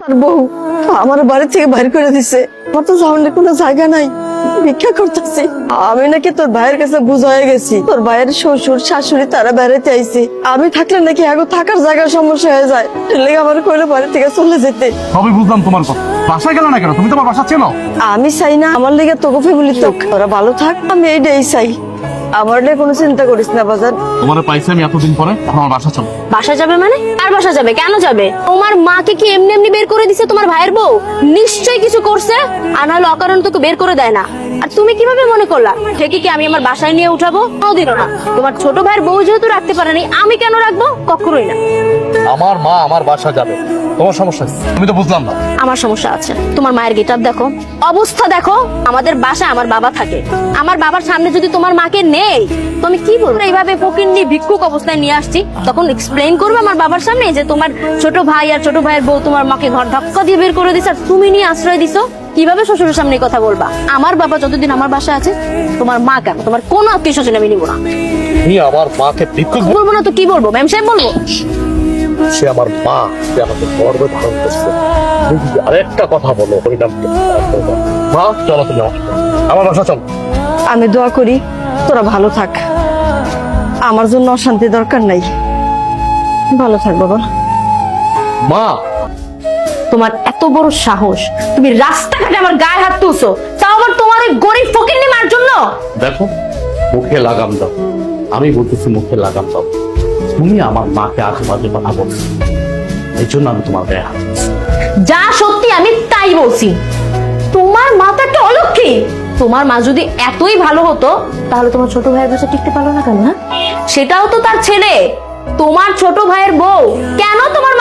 তার বউ আমার বাড়ি থেকে বাইর করে দিছে। আমার তো সামনে কোনো জায়গা নাই। ভিক্ষা করতেছি। আমি নাকি তোর ভাইয়ের কাছে বুঝ হয়ে গেছি। তোর ভাইয়ের শ্বশুর শাশুড়ি তারা বেড়াতে আইছে। আমি থাকলে নাকি আগে থাকার জায়গার সমস্যা হয়ে যায়। লেগে আমার কইলো বাড়ি থেকে চলে যেতে। সবই বুঝলাম তোমার কথা। বাসায় গেল না কেন? তুমি তোমার বাসা চেনো। আমি চাই না। আমার লেগে তোকে ফ্যামিলি তো ওরা ভালো থাক আমি এইটাই চাই। আমার নিয়ে কোনো চিন্তা করিস না বাজার তোমার পাইছি আমি এতদিন পরে এখন আমার বাসা চলো। বাসা যাবে মানে? কার বাসা যাবে? কেন যাবে? তোমার মাকে কি এমনি এমনি বের করে দিছে তোমার ভাইয়ের বউ? নিশ্চয়ই কিছু করছে আর নাহলে অকারণ তোকে বের করে দেয় না। আর তুমি কীভাবে মনে করলা? ঠিকই কি আমি আমার বাসায় নিয়ে উঠাবো? কোনোদিনও না। তোমার ছোট ভাইয়ের বউ যেহেতু রাখতে পারেনি আমি কেন রাখব? কখনোই না। আমার মা আমার বাসা যাবে। তোমার সমস্যা? আমি তো বুঝলাম না। আমার সমস্যা আছে। তোমার মায়ের গেটআপ দেখো। অবস্থা দেখো আমাদের বাসায় আমার বাবা থাকে। আমার বাবার সামনে যদি তোমার মাকে নেই তো আমি কি বলব? এইভাবে ফকিন্নি ভিক্ষুক অবস্থায় নিয়ে আসছি তখন এক্সপ্লেইন করবে আমার বাবার সামনে যে তোমার ছোট ভাই আর ছোট ভাইয়ের বউ তোমার মাকে ঘর ধাক্কা দিয়ে বের করে দিছে আর তুমি নিয়ে আশ্রয় দিছো? কীভাবে শ্বশুরের সামনে কথা বলবা? আমার বাবা যতদিন আমার বাসায় আছে তোমার মা কেন? তোমার কোনো আত্মীয় স্বজন আমি নিবো না। তুমি আমার মাকে ভিক্ষুক বলব না তো কি বলব? ম্যাম সাহেব বলব? সে আমার মা সে আমাকে গর্বে ধারণ করছে। তুমি আরেকটা কথা বলো পরিণাম কি? মা চলো তুমি আমার বাসা চলো। আমি দোয়া করি তোরা ভালো থাক। আমার জন্য অশান্তি দরকার নাই। ভালো থাক বাবা। মা! তোমার এত বড় সাহস। তুমি রাস্তাঘাটে আমার গায়ে হাত তুলছো। তাও আবার তোমার ওই গরিব ফকির মার জন্য? দেখো মুখে লাগাম দাও। আমি বলতেছি মুখে লাগাম দাও। তুমি আমার মাকে আশেপাশে কথা বলছো। এই জন্য আমি তোমার গায়ে হাত যা সত্যি আমি তাই বলছি। তোমার মা তো একটা অলক্ষী। তোমার মা যদি এতই ভালো হতো, তাহলে তোমার ছোট ভাইয়ের কাছে টিকতে পারল না কেন না সেটাও তো তার ছেলে। তোমার ছোট ভাইয়ের বউ। কেন তোমার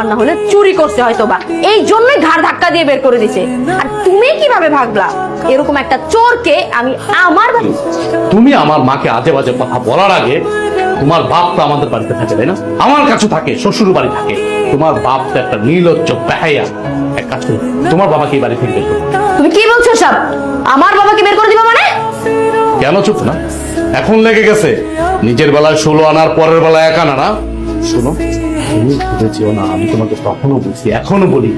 আর না হলে চুরি করছে হয়তো বা এই জন্যই ঘাড় ধাক্কা দিয়ে বের করে দিছে। আর তুমি কীভাবে ভাগলা? এরকম একটা চোরকে আমি আমার বাড়ি তুমি আমার মাকে আজে বাজে কথা বলার আগে তোমার বাপ তো আমাদের বাড়িতে থাকে তাই না? আমার কাছে থাকে শ্বশুর বাড়ি থাকে। তোমার বাপ তো একটা নীলজ্জ বেহাইয়া এক কাজ করো, তোমার বাবাকে এই বাড়ি থেকে বের করো। তুমি কি বলছো সব? আমার বাবাকে বের করে দিবা মানে? কেন চুপ না? এখন লেগে গেছে। নিজের বেলায় ষোলো আনার পরের বেলায় এক আনা না? শোনো। তুমি ভেবেছিও না, আমি তোমাকে তখনও বলছি এখনও বলি।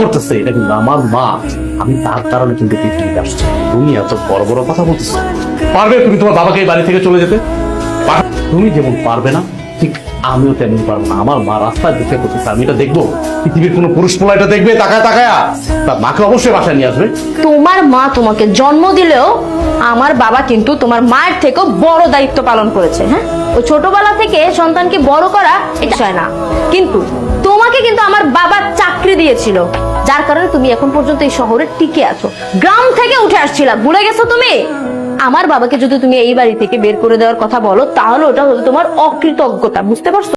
করতেছে, এটা কিন্তু আমার মা। আমি তার কারণে কিন্তু তুমি এত বড় বড় কথা বলতেছো। পারবে তুমি তোমার বাবাকে বাড়ি থেকে চলে তুমি যেমন পারবে না ঠিক আমিও তেমন পারব না। আমার মা রাস্তায় ভিক্ষা করতেছে আমি এটা দেখব? পৃথিবীর কোনো পুরুষ পোলা এটা দেখবে? তাকায়, তাকায়া। তার মাকে অবশ্যই বাসায় নিয়ে আসবে। তোমার মা তোমাকে জন্ম দিলেও আমার বাবা কিন্তু তোমার মায়ের থেকেও বড় দায়িত্ব পালন করেছে হ্যাঁ? ও ছোটবেলা থেকে সন্তানকে বড় করা এটা হয় না। কিন্তু তোমাকে কিন্তু আমার বাবা চাকরি দিয়েছিল, যার কারণে তুমি এখন পর্যন্ত এই শহরে টিকে আছো। গ্রাম থেকে উঠে আসছিলা, ভুলে গেছো তুমি? আমার বাবাকে যদি তুমি এই বাড়ি থেকে বের করে দেওয়ার কথা বলো, তাহলে ওটা হলো তোমার অকৃতজ্ঞতা, বুঝতে পারছ?